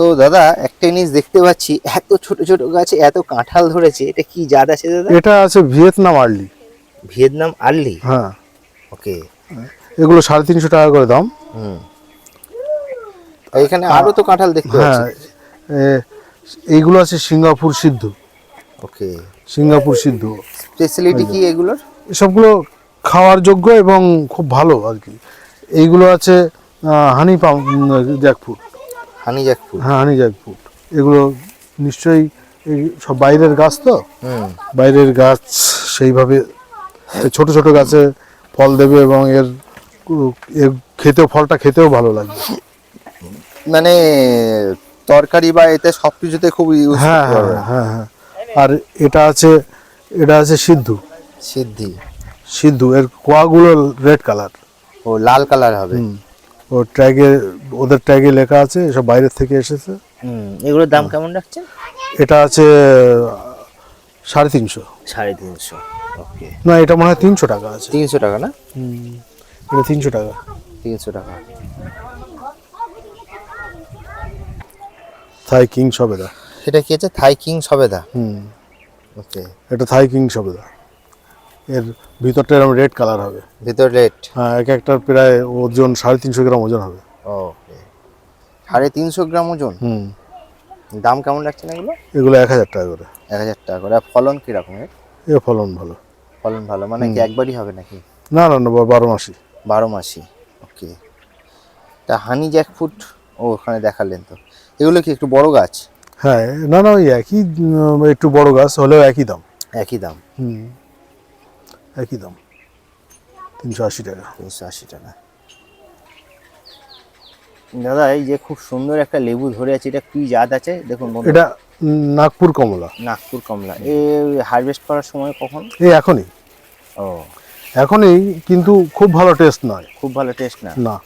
তো দাদা একটা জিনিস দেখতে পাচ্ছি এত ছোট ছোট গাছে এত কাঁঠাল ধরেছে এটা কি জাত আছে দাদা? এটা আছে ভিয়েতনাম আর্লি। Vietnam early? হ্যাঁ। ওকে। এগুলো সাড়ে তিনশো টাকা করে দাম। হুম। এখানে আরও তো কাঁঠাল দেখতে হ্যাঁ পাচ্ছি। এইগুলো আছে সিঙ্গাপুর সিদ্ধ। ওকে। সিঙ্গাপুর সিদ্ধ। স্পেশালিটি কি এগুলোর? এসবগুলো খাওয়ার যোগ্য এবং খুব ভালো আর কি। এইগুলো আছে হানি পাম জ্যাকফুট হানি জ্যাকফ্রুট হ্যাঁ হানি জ্যাকফুট এগুলো নিশ্চয়ই এই সব বাইরের গাছ তো? বাইরের গাছ সেইভাবে ছোট ছোট গাছে ফল দেবে এবং এর এর খেতেও ফলটা খেতেও ভালো লাগবে। মানে তরকারি বা এতে সবকিছুতে খুব ইউজ হ্যাঁ হ্যাঁ হ্যাঁ হ্যাঁ। আর এটা আছে এটা আছে সিদ্ধু। সিদ্ধি। সিদ্ধু এর কোয়াগুলো রেড কালার ও লাল কালার হবে। ও ট্যাগে ওদের ট্যাগে লেখা আছে এসব বাইরের থেকে এসেছে। হুম এগুলোর দাম কেমন রাখছেন? এটা আছে সাড়ে তিনশো। সাড়ে তিনশো ওকে। না এটা মনে হয় তিনশো টাকা আছে। তিনশো টাকা না? এটা তিনশো টাকা। তিনশো টাকা। থাই কিং সবেদা। এটা কি আছে? থাই কিং সবেদা? হুম। ওকে। এটা থাই কিং সবেদা। এর ভিতরটা এরকম রেড কালার হবে। ভিতর রেড হ্যাঁ এক একটার প্রায় ওজন সাড়ে তিনশো গ্রাম ওজন হবে। ওকে সাড়ে তিনশো গ্রাম ওজন? হুম। দাম কেমন লাগছে না এগুলো? এগুলো এক হাজার টাকা করে। এক হাজার টাকা করে। আর ফলন কীরকম এর? এ ফলন ভালো। ফলন ভালো। মানে কি একবারই হবে নাকি? না না না বারো মাসি বারো মাসি ওকে তা হানি জ্যাকফুট ও ওখানে দেখালেন তো। এগুলো কি একটু বড় গাছ? হ্যাঁ না না ওই একই একটু বড় গাছ হলেও একই দাম। একই দাম। হুম। একই দাম। তিনশো আশি টাকা। তিনশো আশি টাকা। দাদা এই যে খুব সুন্দর একটা লেবু ধরে আছে এটা কি জাত আছে? দেখুন এটা নাগপুর কমলা। নাগপুর কমলা। এ হারভেস্ট করার সময় কখন? এই এখনই। ও। এখনই কিন্তু খুব ভালো টেস্ট নয়। খুব ভালো টেস্ট না? না।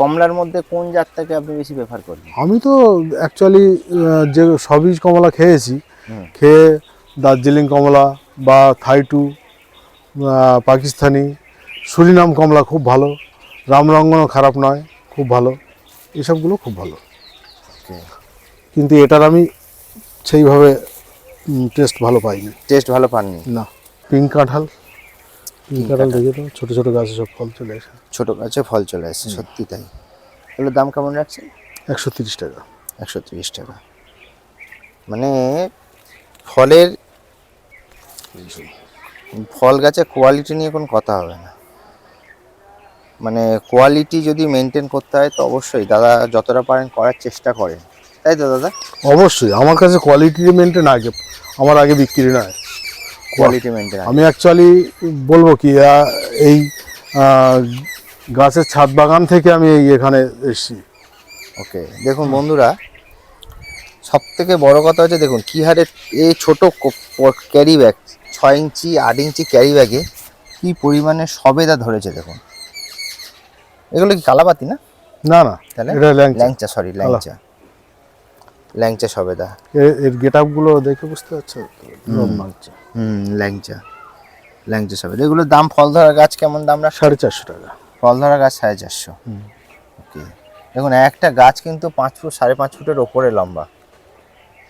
কমলার মধ্যে কোন জাতটাকে আপনি বেশি প্রেফার করবেন আমি তো অ্যাকচুয়ালি যে সবই কমলা খেয়েছি খেয়ে দার্জিলিং কমলা বা থাইটু পাকিস্তানি সুরিনাম কমলা খুব ভালো রামরঙ্গনও খারাপ নয় খুব ভালো এসবগুলো খুব ভালো। কিন্তু এটার আমি সেইভাবে টেস্ট ভালো পাইনি। টেস্ট ভালো পাননি? না। পিঙ্ক কাঁঠাল পিঙ্ক কাঁঠাল দেখে তো ছোটো ছোটো গাছে সব ফল চলে আসে। ছোটো গাছে ফল চলে আসছে সত্যি তাই। এগুলোর দাম কেমন রাখছেন? একশো তিরিশ টাকা। একশো তিরিশ টাকা। মানে ফলের ফল গাছের কোয়ালিটি নিয়ে কোনো কথা হবে না। মানে কোয়ালিটি যদি মেনটেন করতে হয় তো অবশ্যই দাদা যতটা পারেন করার চেষ্টা করেন। তাই তো দাদা? অবশ্যই আমার কাছে কোয়ালিটি মেনটেন আগে আমার আগে বিক্রি নয়। কোয়ালিটি মেনটেন আমি অ্যাকচুয়ালি বলব কি এই গাছের ছাদ বাগান থেকে আমি এই এখানে এসেছি। ওকে দেখুন বন্ধুরা সব থেকে বড় কথা হচ্ছে দেখুন কি হারে এই ছোট ক্যারি ব্যাগ ছয় ইঞ্চি আট ইঞ্চি ক্যারি ব্যাগে কি পরিমাণে সবেদা ধরেছে দেখুন। এগুলো কি কালাপাতি না? না না তাহলে ল্যাংচা। সরি ল্যাংচা। ল্যাংচা সবেদা। এর- গেট আপগুলো দেখে বুঝতে পারছ? হুম ল্যাংচা। ল্যাংচা সবেদা। এগুলোর দাম ফল ধরা গাছ কেমন দাম রাখ সাড়ে চারশো টাকা। ফল ধরা গাছ সাড়ে চারশো। ওকে। দেখুন একটা গাছ কিন্তু পাঁচ ফুট সাড়ে পাঁচ ফুটের ওপরে লম্বা।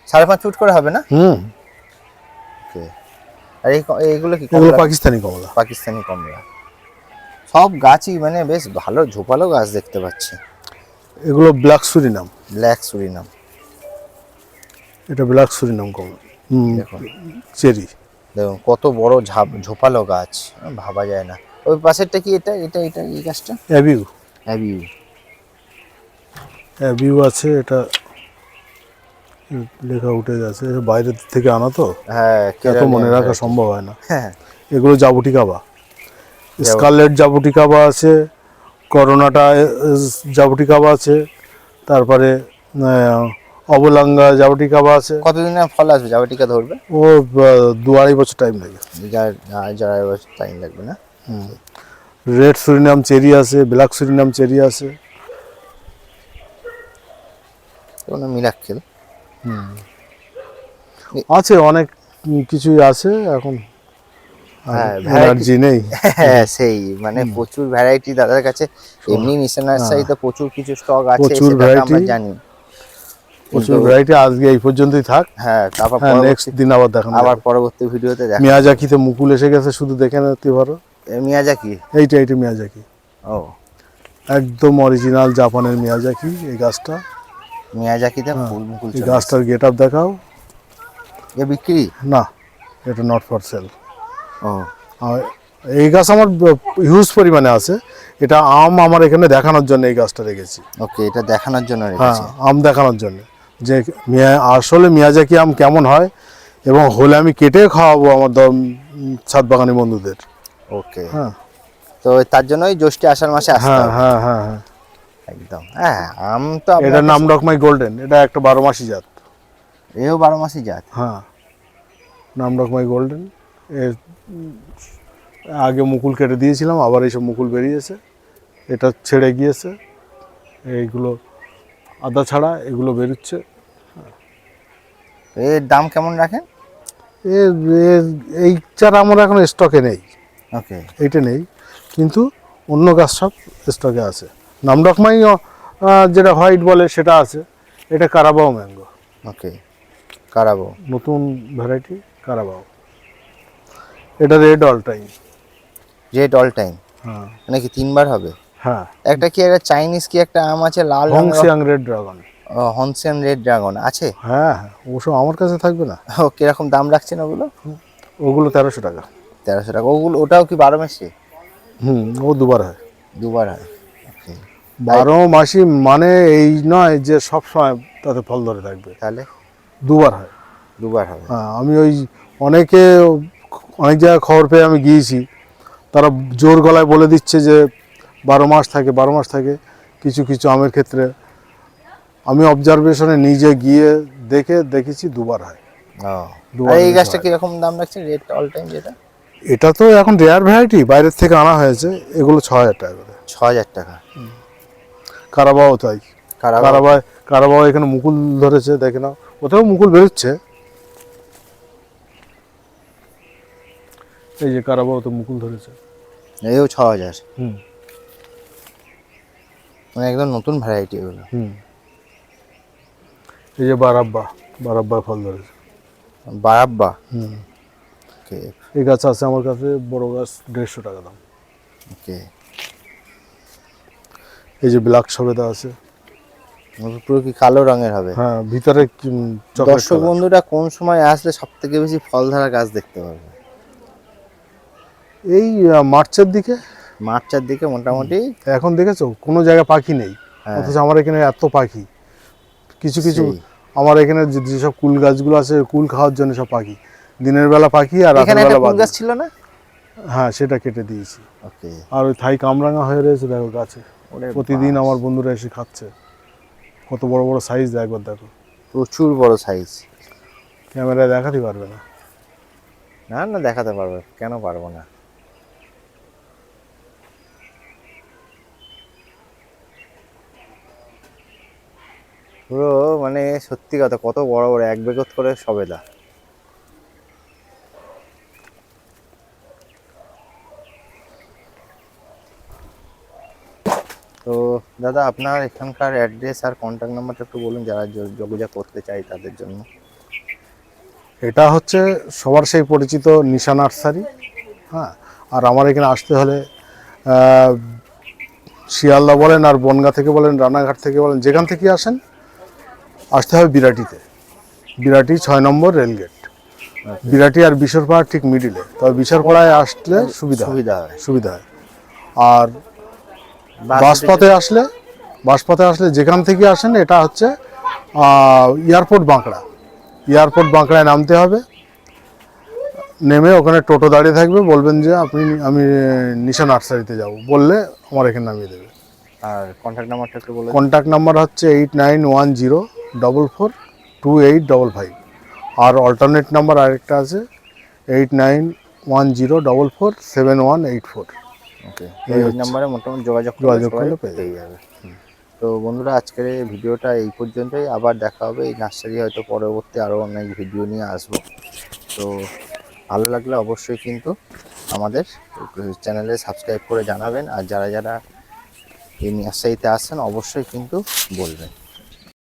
সাড়ে পাঁচ ফুট করে হবে না? হুম। ওকে। আর এইগুলো কি এগুলো? পাকিস্তানি কমলা। পাকিস্তানি কমলা। সব গাছই মানে বেশ ভালো ঝোপালো গাছ দেখতে পাচ্ছি। এগুলো ব্ল্যাক সুরিনাম ব্ল্যাক সুরিনাম এটা ব্ল্যাক সুরিনাম কমলা হুম দেখুন। চেরি। দেখুন কত বড় ঝাপ ঝোপালো গাছ। ভাবা যায় না। ওই পাশেরটা কি এটা? এটা এটা এই গাছটা? অ্যাবিউ অ্যাবিউ অ্যাবিউ আছে এটা লেখা উঠে গেছে। এটা বাইরে থেকে আনা তো। হ্যাঁ এত মনে রাখা সম্ভব হয় না। হ্যাঁ। এগুলো জাবুটিকাবা স্কারলেট জাবুটিকাবা আছে করোনাটা জাবুটিকাবা আছে তারপরে অবলাঙ্গা জাবুটিকাবা আছে। কতদিনে ফল আসবে? যাবে টিকা ধরবে? ও দু আড়াই বছর টাইম লাগে। যার বছর টাইম লাগবে না? রেড সুরিনাম চেরি আছে ব্ল্যাক সুরিনাম চেরি আছে। মিরাক্কেল? আছে অনেক কিছুই আছে এখন। হ্যাঁ, এনার্জি নেই। হ্যাঁ সেই মানে প্রচুর ভ্যারাইটি দাদার কাছে। এমনি মিশন নার্সারিতে প্রচুর কিছু স্টক আছে প্রচুর সেটা তো আমরা জানি। প্রচুর ভ্যারাইটি আজকে এই পর্যন্তই থাক। হ্যাঁ তারপর হ্যাঁ নেক্সট দিন আবার দেখানো আবার পরবর্তী ভিডিওতে দেখ মিয়াজাকিতে মুকুল এসে গেছে শুধু দেখে নিতে পারো। মিয়াজাকি এইটা এইটা মিয়াজাকি ও। একদম অরিজিনাল জাপানের মিয়াজাকি এই গাছটা। মিয়াজাকিতে ফুল মুকুল গাছটার গেট আপ দেখাও। এ বিক্রি? না এটা নট ফর সেল ও। এই গাছ আমার হিউজ পরিমাণে আছে। এটা আম আমার এখানে দেখানোর জন্য এই গাছটা রেখেছি। ওকে এটা দেখানোর জন্য হ্যাঁ আম দেখানোর জন্য। যে মিয়া আসলে মিয়াজাকি আম কেমন হয়? এবং হলে আমি কেটে খাওয়াবো আমার ছাদ বাগানি বন্ধুদের। ওকে। হ্যাঁ। তো তার জন্যই জ্যৈষ্ঠী আষাঢ় মাসে আসতে হ্যাঁ হ্যাঁ হ্যাঁ হ্যাঁ। একদম। হ্যাঁ আম তো এটার নাম ডকমাই গোল্ডেন এটা একটা বারো মাসি জাত। এও বারো মাসই জাত? হ্যাঁ নাম ডকমাই গোল্ডেন এর আগে মুকুল কেটে দিয়েছিলাম আবার এইসব মুকুল বেরিয়েছে। এটা ছেড়ে গিয়েছে। এইগুলো আদা ছাড়া এগুলো বেরোচ্ছে। এর দাম কেমন রাখেন? এর- এই চারা আমার এখন স্টকে নেই। ওকে এইটা নেই কিন্তু অন্য গাছ সব স্টকে আছে। নাম ডকমাই আহ, যেটা হোয়াইট বলে সেটা আছে। এটা কারাবাও ম্যাঙ্গো। ওকে কারাবো নতুন ভ্যারাইটি কারাবাও। এটা red all time. Red all time? হ্যাঁ। মানে কি তিনবার হবে? হ্যাঁ। একটা কি একটা চাইনিজ কি একটা আম আছে লাল হংসিয়াং রেড ড্রাগন। হনসেন রেড ড্রাগন আছে? হ্যাঁ হ্যাঁ। ওসব আমার কাছে থাকবে না। ও কীরকম দাম রাখছেন ওগুলো? ওগুলো তেরোশো টাকা। তেরোশো টাকা। ওগুলো ওটাও কি বারো মাসে? হুম ও দুবার হয়। দুবার হয়। বারো মাসি মানে এই নয় যে সব সময় তাতে ফল ধরে থাকবে। তাহলে? দুবার হয়। দুবার হয় হ্যাঁ আমি ওই অনেকে অনেক জায়গায় খবর পেয়ে আমি গিয়েছি। তারা জোর গলায় বলে দিচ্ছে যে বারো মাস থাকে বারো মাস থাকে কিছু কিছু আমের ক্ষেত্রে। আমি অবজারভেশনে নিজে গিয়ে দেখে দেখেছি দুবার হয়। এই গাছটা। কীরকম দাম রাখছেন? রেড অল টাইম যেটা? এটা তো এখন রেয়ার ভ্যারাইটি বাইরের থেকে আনা হয়েছে এগুলো ছ হাজার টাকা করে। ছ হাজার টাকা। কারাবাও তাই। কারাবা কারাবাও এখানে মুকুল ধরেছে দেখে নাও। ওতেও মুকুল বেরোচ্ছে। এই যে কারাবাও তো মুকুল ধরেছে। এও ছ হাজার। হুম। মানে একদম নতুন ভ্যারাইটি এগুলো। হুম। এই যে বারাব্বা বারাব্বা ফল ধরেছে। বারাব্বা? হুম। এই গাছ আছে আমার কাছে বড় গাছ দেড়শো টাকা দাম। ওকে এই যে ব্ল্যাক সবেদা আছে। পুরো কি কালো রঙের হবে? হ্যাঁ ভিতরে দর্শক বন্ধুরা কোন সময় আসলে সব থেকে বেশি ফল ধরা গাছ দেখতে পারবে এই মার্চের দিকে। মার্চের দিকে মোটামুটি। এখন দেখেছ? কোনো জায়গায় পাখি নেই। হ্যাঁ। অথচ আমার এখানে এত পাখি। কিছু কিছু আমার এখানে যে- যেসব কুল গাছগুলো আছে কুল খাওয়ার জন্য সব পাখি। দিনের বেলা পাখি আর রাতের বেলা কুল গাছ ছিল না? হ্যাঁ সেটা কেটে দিয়েছি। ওকে। আর ওই থাই কামরাঙা হয়ে রয়েছে দেখো গাছে। প্রতিদিন আমার বন্ধুরা এসে খাচ্ছে। কত বড় বড় সাইজ একবার দেখো। প্রচুর বড় সাইজ ক্যামেরায় দেখাতে পারবে না। না না দেখাতে পারবে। কেন পারব না? পুরো মানে সত্যি কথা কত বড় বড় এক বেগত করে সবেদা তো দাদা আপনার এখানকার অ্যাড্রেস আর কন্ট্যাক্ট নাম্বারটা একটু বলুন যারা যোগ- যোগাযোগ করতে চাই তাদের জন্য। এটা হচ্ছে সবার সেই পরিচিত নিশা নার্সারি হ্যাঁ? আর আমার এখানে আসতে হলে শিয়ালদা বলেন আর বনগা থেকে বলেন রানাঘাট থেকে বলেন যেখান থেকে আসেন আসতে হবে বিরাটিতে। বিরাটি ছয় নম্বর রেলগেট বিরাটি আর বিশরপাড়া ঠিক মিডিলে তবে বিশরপাড়ায় আসলে সুবিধা হয়। সুবিধা হয়। সুবিধা হয়। আর বাসপথে আসলে বাসপথে আসলে যেখান থেকে আসেন এটা হচ্ছে এয়ারপোর্ট বাঁকড়া। এয়ারপোর্ট বাঁকড়ায় নামতে হবে। নেমে ওখানে টোটো দাঁড়িয়ে থাকবে বলবেন যে আপনি আমি নিশা নার্সারিতে যাব। বললে আমার এখানে নামিয়ে দেবে। আর কন্ট্যাক্ট নাম্বারটা একটু বলে কন্ট্যাক্ট নাম্বার হচ্ছে eight nine one zero double four two eight double five আর অল্টারনেট নাম্বার আরেকটা আছে eight nine one zero double four seven one eight four okay এই নাম্বারে মোটামুটি যোগাযোগ যোগাযোগ করলে পেয়ে যাবে। তো বন্ধুরা আজকের এই ভিডিওটা এই পর্যন্তই। আবার দেখা হবে এই নার্সারি হয়তো পরবর্তী আরও অনেক ভিডিও নিয়ে আসব। তো ভালো লাগলে অবশ্যই কিন্তু আমাদের চ্যানেলে সাবস্ক্রাইব করে জানাবেন। আর যারা যারা এই নার্সারিতে আসছেন অবশ্যই কিন্তু বলবেন।